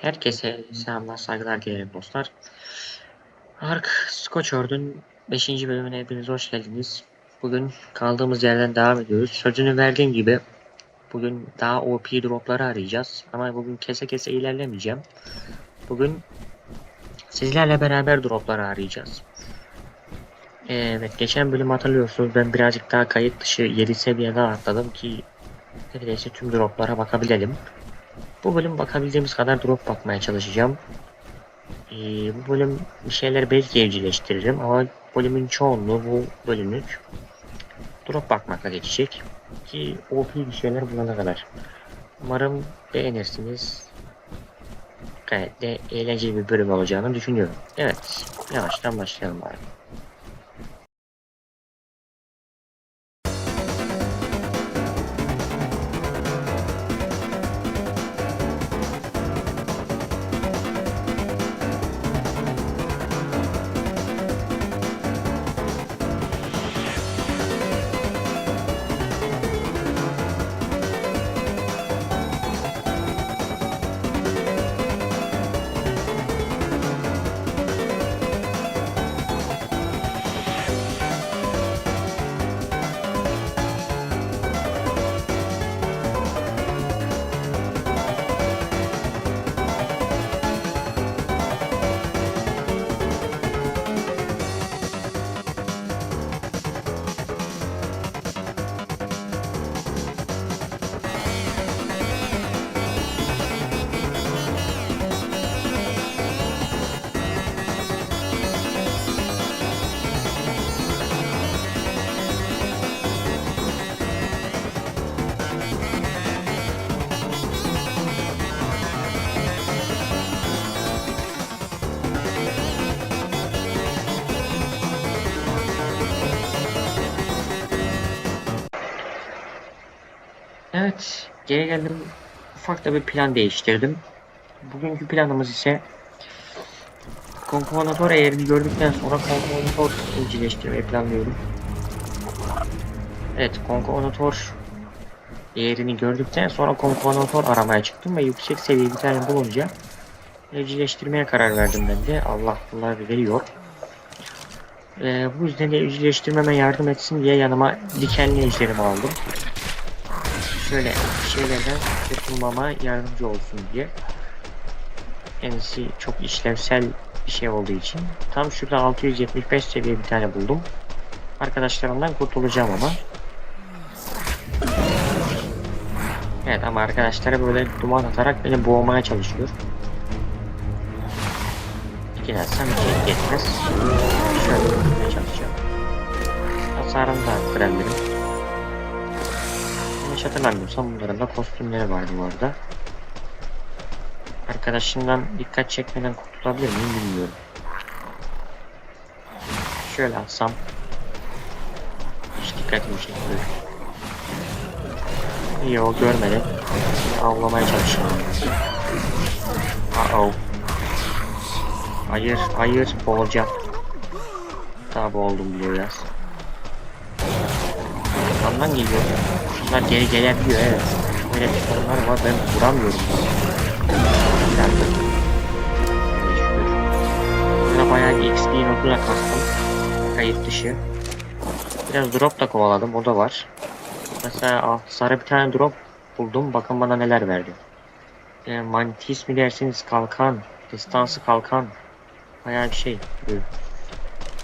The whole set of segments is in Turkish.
Herkese selamlar, saygılar dilerim dostlar. Ark Scorcherd'ün 5. bölümüne hepiniz hoş geldiniz. Bugün kaldığımız yerden devam ediyoruz. Sözünü verdiğim gibi bugün daha OP dropları arayacağız. Ama bugün kese kese ilerlemeyeceğim. Bugün sizlerle beraber dropları arayacağız. Evet, geçen bölüm hatırlıyorsunuz ben birazcık daha kayıt dışı 7 seviyede atladım ki neredeyse tüm droplara bakabilelim. Bu bölüm bakabildiğimiz kadar drop bakmaya çalışacağım. Ee, bu bölüm bir şeyler belki evcilleştiririm ama bölümün çoğunluğu bu bölümlük drop bakmakla geçecek. Ki OP bir şeyler bulana kadar. Umarım beğenirsiniz. Gayet de eğlenceli bir bölüm olacağını düşünüyorum. Evet, yavaştan başlayalım bari. Geri geldim. Ufak da bir plan değiştirdim. Bugünkü planımız ise Konkomonator eğerini gördükten sonra Konkomonator evcilleştirmeyi planlıyorum. Evet, Konkomonator eğerini gördükten sonra Konkomonator aramaya çıktım ve yüksek seviye bir tane bulunca evcilleştirmeye karar verdim ben de. Allah bunlar veriyor. Ee, bu yüzden de evcilleştirmeme yardım etsin diye yanıma dikenli ejderimi aldım şöyle şeylerden kurtulmama yardımcı olsun diye. Kendisi çok işlevsel bir şey olduğu için. Tam şurada 675 seviye bir tane buldum. Arkadaşlarımdan kurtulacağım ama. Evet ama arkadaşları böyle duman atarak beni boğmaya çalışıyor. İki dersem iki yetmez. Şöyle çalışacağım. Hasarını da arttırabilirim. Yanlış hatırlamıyorsam bunların da kostümleri vardı bu arada. Arkadaşımdan dikkat çekmeden kurtulabilir miyim bilmiyorum. Şöyle atsam. Hiç dikkatimi çekmiyor. İyi o görmedi. Şimdi avlamaya çalışıyorum. Uh oh. Hayır, hayır, boğulacağım. Daha boğuldum bile biraz. Arkamdan geliyor. Bunlar geri gelebiliyor evet. Böyle bir sorunlar var ben vuramıyorum. Bir dakika. Bayağı bir XP notuna kastım. Kayıt dışı. Biraz drop da kovaladım o da var. Mesela ah, sarı bir tane drop buldum. Bakın bana neler verdi. E, mantis mi dersiniz kalkan. Destansı kalkan. Bayağı bir şey.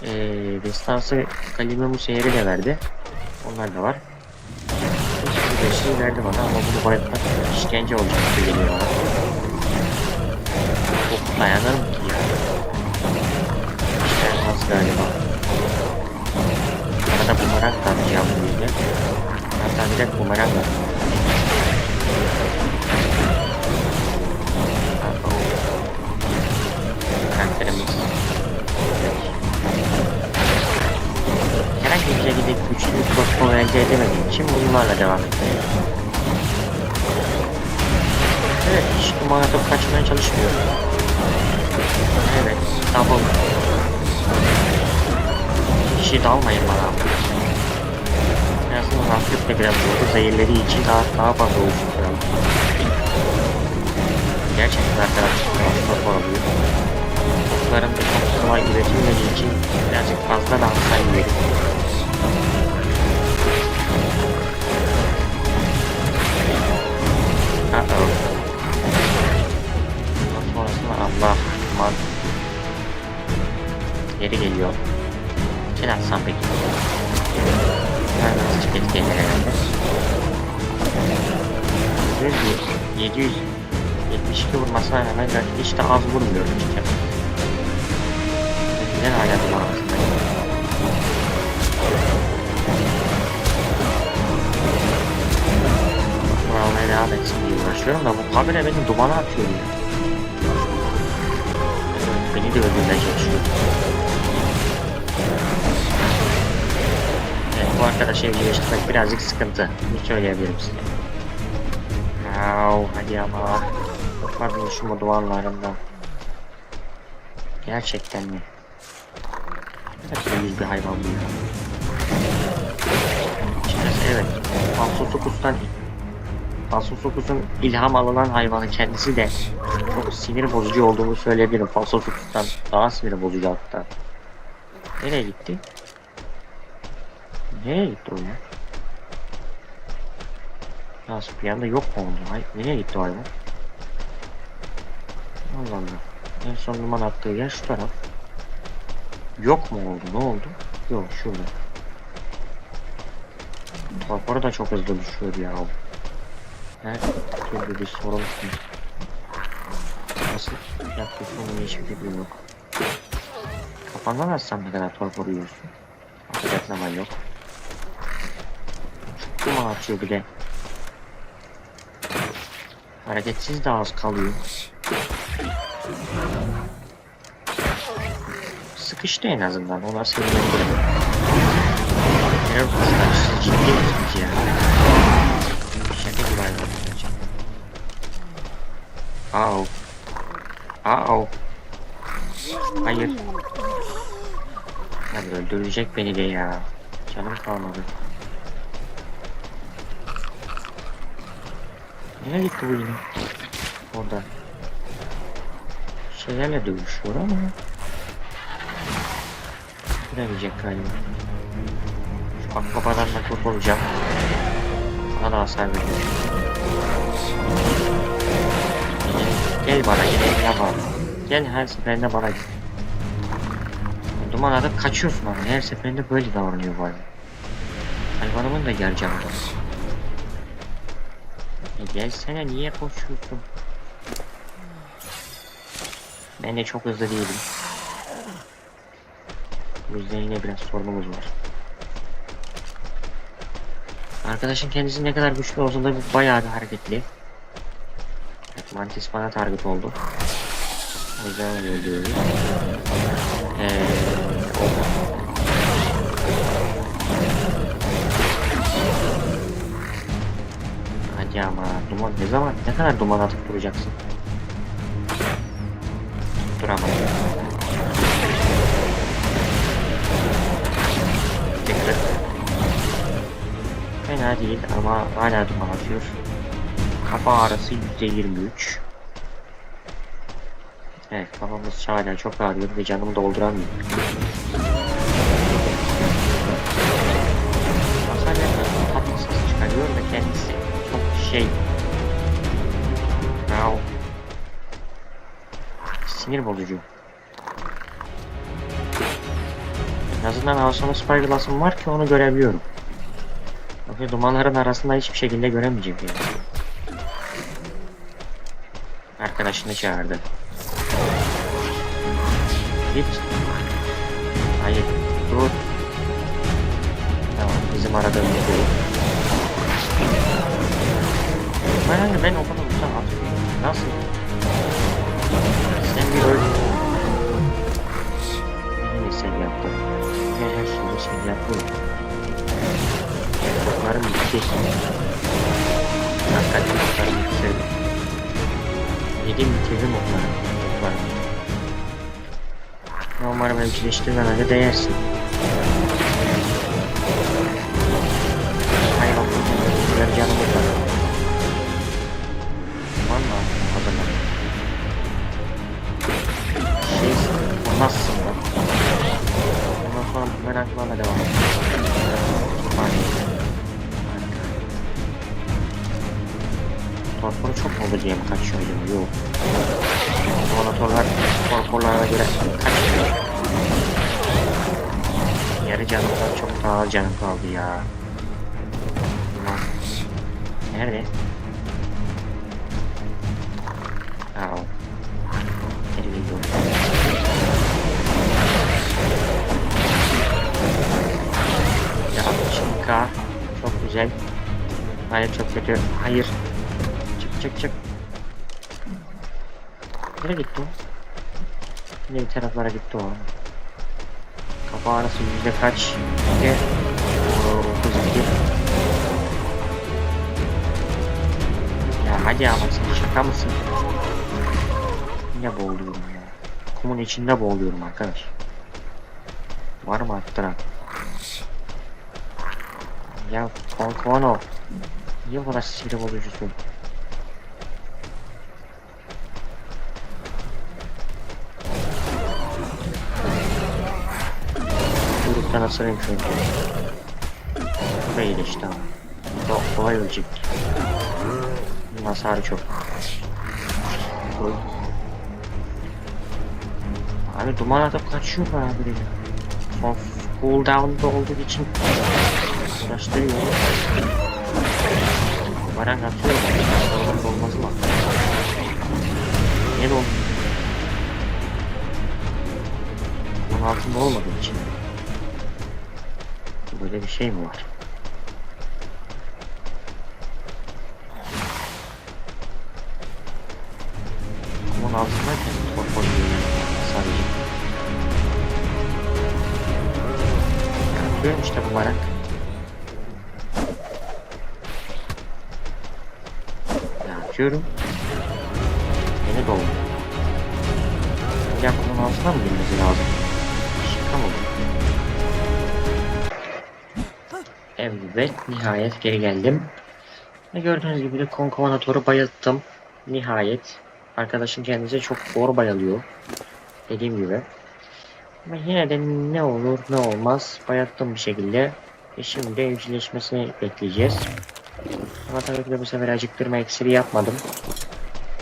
E, destansı Kalimemus eğri de verdi. Onlar da var. Şey verdi bana ama bunu bırakmak işkence olacak gibi geliyor bana. Çok dayanırım ki ya. İşte az galiba. Arada bumerang da atacağım bu yüzden. Hatta direkt bumerang da Karakterimiz. Herhangi bir şekilde güçlü bir crossbow elde edemediğim için bunlarla devam etmeye. çalışmıyor. Evet, double. Kişiyi dalmayın bana. En azından hafifle biraz vurdu. Zehirleri için daha, daha fazla olsun biraz. Gerçekten arkadaşlar çok oluyor. Toplarım bir kontrol üretilmediği için birazcık fazla da hasar yiyelim. Hiç de az vurmuyor açıkçası. Neden hala duman? Duman almaya devam etsin diye uğraşıyorum da bu kamera beni dumana atıyor ya. Beni de öldürmeye çalışıyor. Evet, bu arkadaşı evcilleştirmek birazcık sıkıntı. Bunu söyleyebilirim size. Au, hadi ama. Bakmadın şu mu duvarlarından. Gerçekten mi? Temiz bir hayvan bu ya. Evet. Falsosukus'tan Falsosukus'un ilham alınan hayvanı kendisi de çok sinir bozucu olduğunu söyleyebilirim. Falsosukus'tan daha sinir bozucu hatta. Nereye gitti? Nereye gitti o ya? Nasıl bir anda yok mu oldu? Nereye gitti o hayvan? Allah Allah. En son duman attığı yer şu taraf. Yok mu oldu? Ne oldu? Yok şurada. Bak orada çok hızlı düşüyor ya. Her türlü bir sorun. Nasıl yaklaşımın hiçbir fikrim yok. Kafandan açsam ne kadar torpor yiyorsun. Zaman yok. Çok duman atıyor bir de. Hareketsiz de az kalıyor. Sıkıştı en azından. Ona sevindim. Merhaba kızlar ciddi misiniz ya? Şaka gibi hayvan olacak. Au. Au. Hayır. Hadi öldürecek beni de ya. Canım kalmadı. Nereye gitti bu yine? Orada. Şeylerle dövüşüyor ama. Giremeyecek galiba. Şu akbabadan da kurtulacağım. Bana da hasar veriyor. Gel bana gel ya bana. Gel her seferinde bana gel. Duman atıp kaçıyorsun ama her seferinde böyle davranıyor hayvan. Hayvanımın da yer var. E gelsene niye koşuyorsun? Ben de çok hızlı değilim. Bu yüzden yine biraz sorunumuz var. Arkadaşın kendisi ne kadar güçlü olsa da bayağı bir hareketli. Evet, Mantis bana target oldu. O yüzden öldürüyoruz. Ee, Hadi ama duman ne zaman ne kadar duman atıp duracaksın? Duramadım. Dikkat. Fena değil ama hala duman atıyor. Kafa ağrısı %23. Evet kafamız hala çok ağrıyor ve canımı dolduramıyor. Hasar yapıyor, tatlı ses çıkarıyor da kendisi çok şey. Sinir bozucu. En azından Awesome Spy Glass'ım var ki onu görebiliyorum. Yoksa dumanların arasında hiçbir şekilde göremeyecek yani. Arkadaşını çağırdı. Git. Hayır. Dur. Tamam bizim aradığımız bu. Hayır ben o kadar uzak atıyorum. Nasıl? Sen bir öl. Yine sen yaptın. Yine her şeyi sen yaptın. Oklarım bitti. Hakikaten oklarım bitti. Yedim bitirdim okları. Umarım evcilleştirmene de değersin. Nerede? Au. Nereye gidiyor? Ya çıka. Çok güzel. Hayır çok kötü. Hayır. Çık çık çık. Nereye gitti o? Yine bir taraflara gitti o. Kafa arası yüzde kaç? Yüzde 32. hadi ama sen şaka mısın? Yine boğuluyorum ya. Kumun içinde boğuluyorum arkadaş. Var mı arttıran? Ya Konkono. Niye bu kadar sinir bozucusun? Kuyruktan asırayım şunu. Burayı da işte ama. Çok kolay ölecek. Hasarı çok. Abi duman atıp kaçıyor bana biri. Son cooldown'da olduğu için uğraştırıyor. Varan atıyor. Varan olmaz mı? Niye oldu? Bunun altında olmadığı için. Böyle bir şey mi var? Ya, Atıyorum işte bu varak. Ya atıyorum. Beni doldu. Ya bunun altına mı girmesi lazım? Şaka mı? Evet, nihayet geri geldim. Ve gördüğünüz gibi de konkomanatoru bayılttım. Nihayet. Arkadaşım kendisi çok zor bayılıyor. Dediğim gibi. Ama yine de ne olur ne olmaz bayılttım bir şekilde. E şimdi evcilleşmesini bekleyeceğiz. Ama tabii ki de bu sefer acıktırma iksiri yapmadım.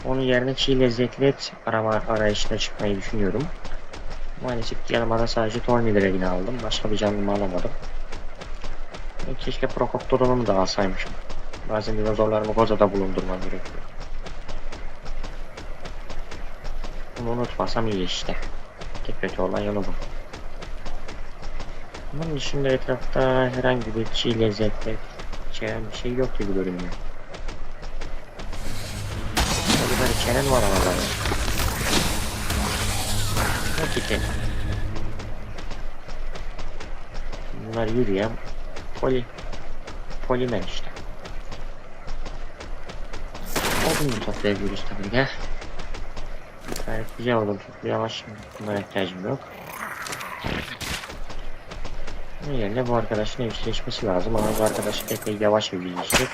Onun yerine çiğ lezzetli et arama arayışına çıkmayı düşünüyorum. Maalesef yanıma sadece Tornidrag'ini aldım. Başka bir canlımı alamadım. E, Keşke Prokoptoron'u da alsaymışım. Bazen dinozorlarımı kozada bulundurmam gerekiyor. Bunu unutmasam iyi işte. Tek kötü olan yolu bu. Bunun dışında etrafta herhangi bir çiğ lezzetli içeren bir şey yok gibi görünüyor. Tabii içeren var ama zaten. Hakikaten. Bunlar yürüyen poli polimer işte. Odun toplayabiliyoruz tabii de. Gayet güzel topluyor ama şimdi bunlara ihtiyacım yok. Bunun bu arkadaşın evcilleşmesi lazım ama bu arkadaş epey yavaş evcilleşecek.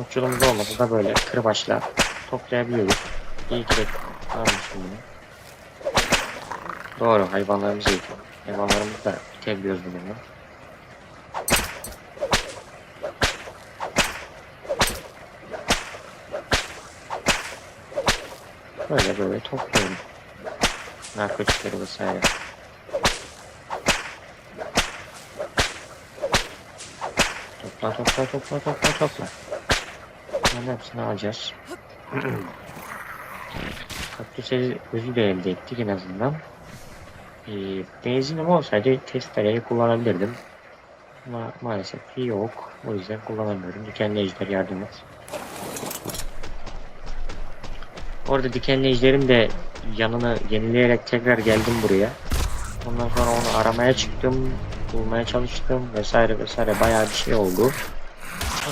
Uççuluğumuz olmasa da böyle kırbaçla toplayabiliyoruz. İyi ki de almışım bunu. Doğru hayvanlarımızı yıkıyor. Hayvanlarımızı da itebiliyoruz bununla. Böyle böyle topluyorum. Narkotikleri vesaire. Topla topla topla topla topla. Bunların hepsini alacağız. Kaktüs özü de elde ettik en azından. Ee, benzinim olsaydı testereyi kullanabilirdim. Ama maalesef yok. O yüzden kullanamıyorum. Dikenli ejder yardım et. Orada dikenli ejderin de yanını yenileyerek tekrar geldim buraya. Ondan sonra onu aramaya çıktım. Bulmaya çalıştım vesaire vesaire bayağı bir şey oldu.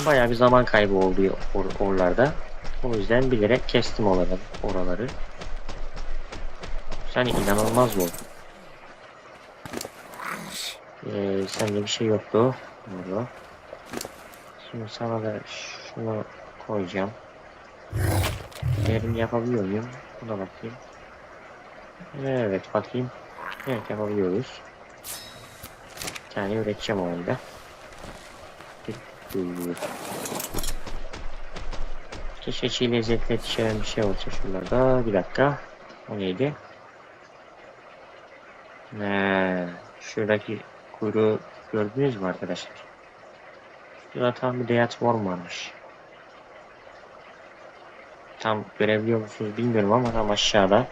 Bayağı bir zaman kaybı oldu or oralarda. O yüzden bilerek kestim oraları. oraları. Sen inanılmaz oldu. Ee, sende bir şey yoktu. Doğru. Şimdi sana da şunu koyacağım. Yerini yapabiliyor muyum? Buna bakayım. Evet bakayım. Evet yapabiliyoruz. Bir tane üreteceğim oyunda. Keşke çiğ lezzetli içeren bir şey olsa şuralarda. Bir dakika. O neydi? Ne? Şuradaki kuyruğu gördünüz mü arkadaşlar? Şurada tam bir Deyat Worm varmış. Tam görebiliyor musunuz bilmiyorum ama tam aşağıda.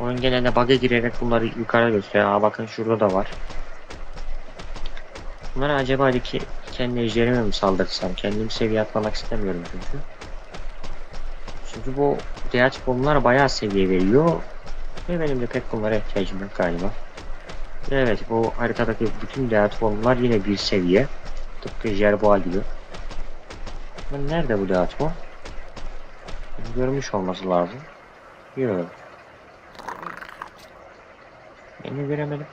Oyun genelde bug'a girerek bunları yukarı gösteriyor. Aa bakın şurada da var. Bunlara acaba ki kendi ejderime mi saldırsam? Kendim seviye atlamak istemiyorum çünkü. Çünkü bu DH bombalar bayağı seviye veriyor. Ve benim de pek bunlara ihtiyacım yok galiba. Evet bu haritadaki bütün DH bombalar yine bir seviye. Tıpkı Jerboa gibi. Nerede bu DH bomb? Görmüş olması lazım. Yok. Beni göremedim.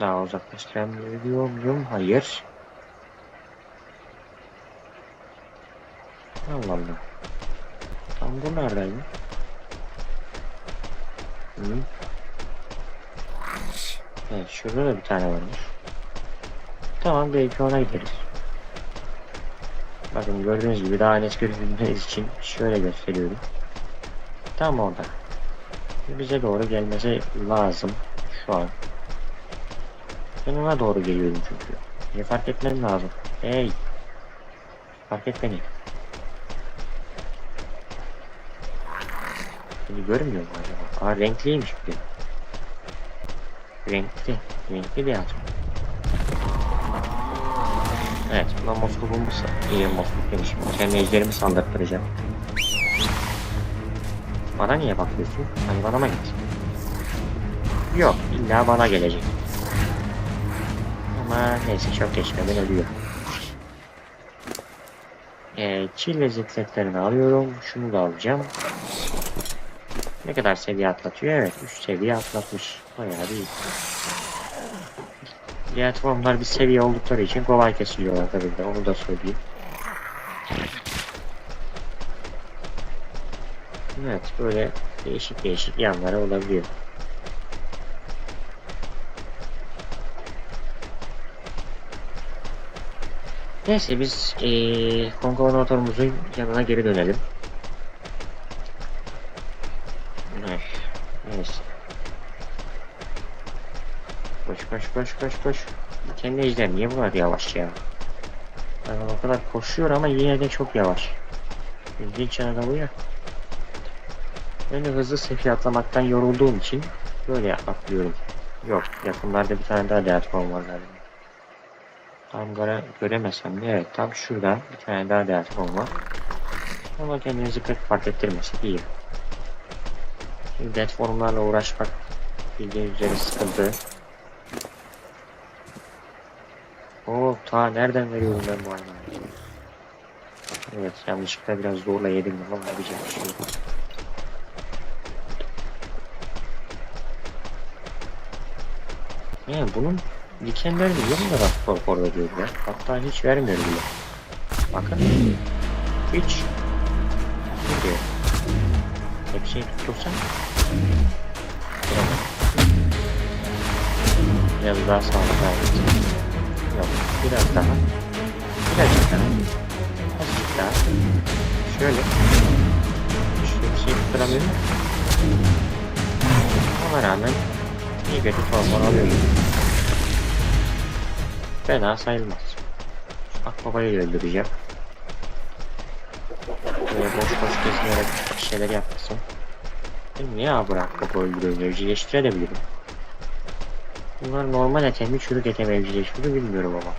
Daha uzaklaştırabiliyor muyum? Hayır. Allah Allah. Tam bu neredeydi? Hı. Evet şurada da bir tane varmış. Tamam belki ona gideriz. Bakın gördüğünüz gibi daha net görebilmeniz için şöyle gösteriyorum. Tam orada. Bize doğru gelmesi lazım şu an. Ben ona doğru geliyorum çünkü. Niye fark etmem lazım? Hey! Fark et beni. Beni görmüyor mu acaba? Aa renkliymiş bir de. Renkli. Renkli bir atom. Evet, buna Moskova bombası. İyi Moskova demişim. Kendi ejderimi saldırtıracağım. Bana niye bakıyorsun? Bana mı git? Yok, illa bana gelecek. Ama neyse çok geçmeden ölüyor. Ee, çiğ lezzetlerini alıyorum. Şunu da alacağım. Ne kadar seviye atlatıyor? Evet 3 seviye atlatmış. Bayağı değil. Diğer formlar bir seviye oldukları için kolay kesiliyorlar tabii de onu da söyleyeyim. Evet böyle değişik değişik yanları olabiliyor. Neyse biz ee, konkonatorumuzun yanına geri dönelim. Ay, Neyse. Koş koş koş koş koş. Kendi ejder niye bu kadar yavaş ya? Yani o kadar koşuyor ama yine de çok yavaş. İlginç yanı da bu ya. De hızlı seviye atlamaktan yorulduğum için böyle atlıyorum. Yok yakınlarda bir tane daha deatform var galiba. Tam göre, göremesem de evet tam şurada bir tane daha deatform var. Ama kendinizi pek fark ettirmesek iyi. Şimdi deatformlarla uğraşmak bildiğiniz üzere sıkıntı. Ta nereden veriyorum ben bu hayvanı? Evet yanlışlıkla biraz zorla yedim ama yapacak bir şey yok. Yani bunun dikenlerini niye bu kadar spor veriyor ya? Hatta hiç vermiyor bile. Bakın. Hiç. Gidiyor. Hepsini tuttursan. Biraz daha sağlık gayret. Yok. Biraz daha. Birazcık daha. Azıcık daha. Şöyle. Şu hepsini tutturamıyorum. Ona rağmen iyi kötü formal alıyorum. Fena sayılmaz. Akbabayı öldüreceğim. Böyle boş boş bir şeyler yapmasın. Niye abi Akbaba öldürüyorum? Evcilleştirebilirim. Bunlar normal ete mi çürük ete mi evcilleştiriyor bilmiyorum ama.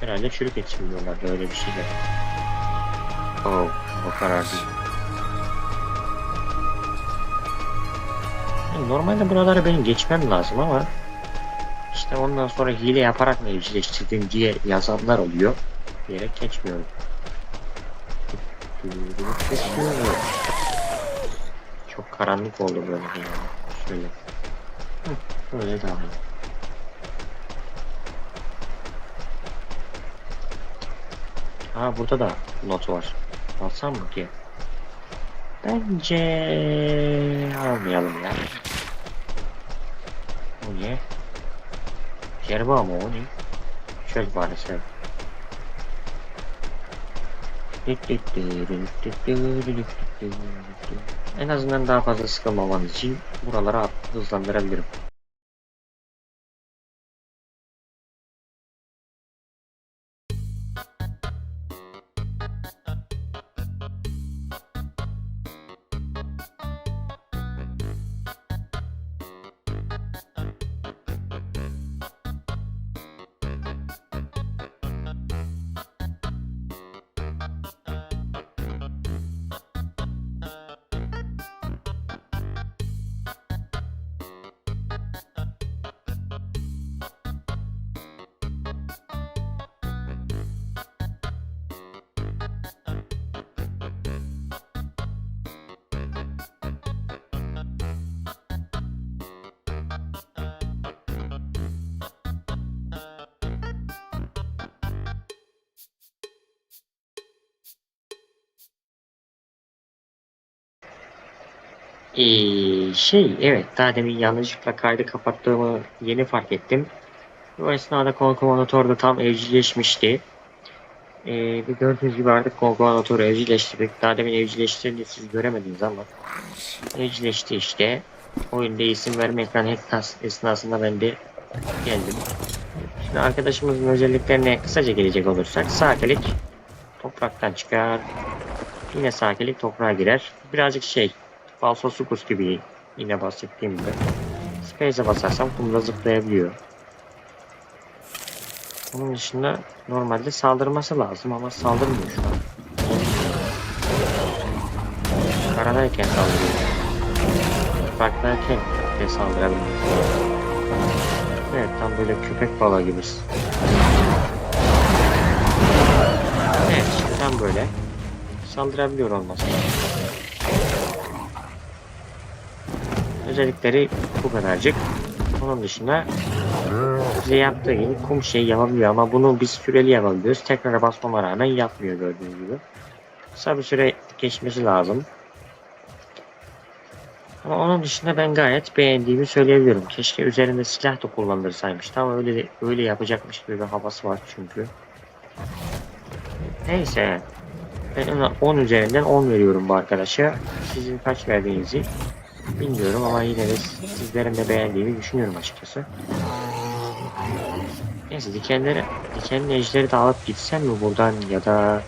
Herhalde çürük et bilmiyorlar da öyle bir şeyler. Oh, o karar değil. Yani normalde buraları benim geçmem lazım ama işte ondan sonra hile yaparak mı evcilleştirdim diye yazanlar oluyor. Diyerek geçmiyorum. Çok karanlık oldu böyle. Şöyle. Hı, Böyle daha iyi. Ha burada da not var. Alsam mı ki? Bence almayalım ya. O niye? Yerba mı o ne? Çöl maalesef. En azından daha fazla sıkılmamanız için buraları hızlandırabilirim. Ee, şey evet daha demin yanlışlıkla kaydı kapattığımı yeni fark ettim. Bu esnada Konkomonator da tam evcilleşmişti. Ee, gördüğünüz gibi artık Konkomonator'u evcilleştirdik. Daha demin evcilleştirince siz göremediniz ama evcilleşti işte. Oyunda isim verme ekran hack esnasında ben de geldim. Şimdi arkadaşımızın özelliklerine kısaca gelecek olursak sağ klik topraktan çıkar. Yine sağ klik toprağa girer. Birazcık şey Falso gibi yine bahsettiğim gibi. Space'e basarsam kumda zıplayabiliyor. Onun dışında normalde saldırması lazım ama saldırmıyor şu an. Karadayken saldırıyor. Uzaktayken de saldırabiliyor. Evet tam böyle köpek balığı gibi. Evet tam böyle. Saldırabiliyor olması lazım. Özellikleri bu kadarcık. Onun dışında bize yaptığı gibi kum şey yapabiliyor ama bunu biz süreli yapabiliyoruz. Tekrar basmama rağmen yapmıyor gördüğünüz gibi. Kısa bir süre geçmesi lazım. Ama onun dışında ben gayet beğendiğimi söyleyebilirim. Keşke üzerinde silah da kullandırsaymıştı ama öyle öyle yapacakmış gibi bir havası var çünkü. Neyse. Ben ona 10 üzerinden 10 veriyorum bu arkadaşa. Sizin kaç verdiğinizi bilmiyorum ama yine de sizlerin de beğendiğini düşünüyorum açıkçası. Neyse dikenleri, dikenli ejderi de alıp gitsem mi buradan ya da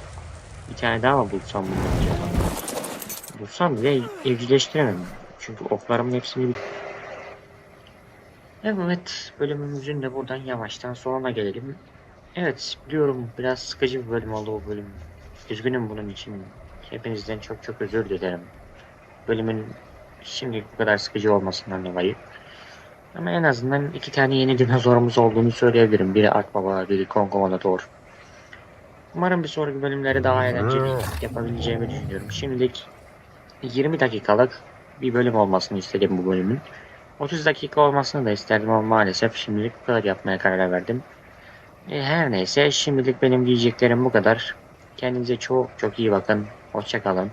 bir tane daha mı bulsam bundan acaba? Bulsam bile evcilleştiremem. Çünkü oklarımın hepsini bit- Evet, bölümümüzün de buradan yavaştan sonuna gelelim. Evet, biliyorum biraz sıkıcı bir bölüm oldu bu bölüm. Üzgünüm bunun için. Hepinizden çok çok özür dilerim. Bölümün şimdi bu kadar sıkıcı olmasından dolayı. Ama en azından iki tane yeni dinozorumuz olduğunu söyleyebilirim. Biri Akbaba, biri Kongomonator. Umarım bir sonraki bölümleri daha eğlenceli yapabileceğimi düşünüyorum. Şimdilik 20 dakikalık bir bölüm olmasını istedim bu bölümün. 30 dakika olmasını da isterdim ama maalesef şimdilik bu kadar yapmaya karar verdim. E, her neyse şimdilik benim diyeceklerim bu kadar. Kendinize çok çok iyi bakın. Hoşçakalın.